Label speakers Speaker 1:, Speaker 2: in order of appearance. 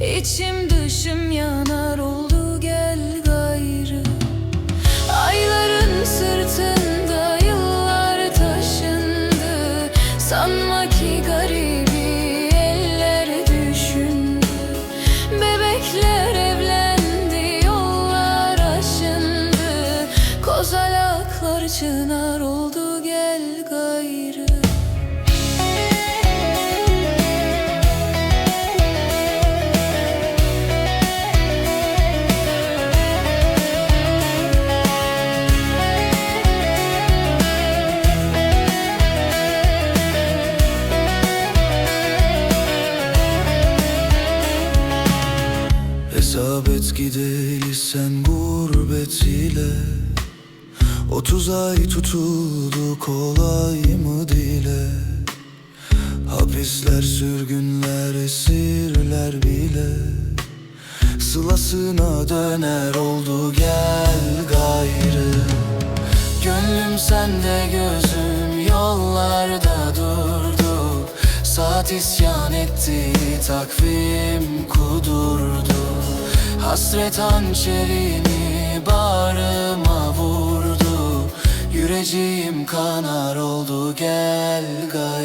Speaker 1: İçim dışım yanar oldu gel gayrı. Ayların sırtında yıllar taşındı. Sanma ki garibi eller düşündü. Bebekler
Speaker 2: sen gurbet ile Otuz ay tutuldu kolay mı dile? Hapisler sürgünler esirler bile Sılasına döner oldu gel gayrı. Gönlüm sende gözüm yollarda durdu. Saat isyan etti takvim kudurdu Hasret hançerini bağrıma vurdu. Yüreceğim kanar oldu. Gel gayrı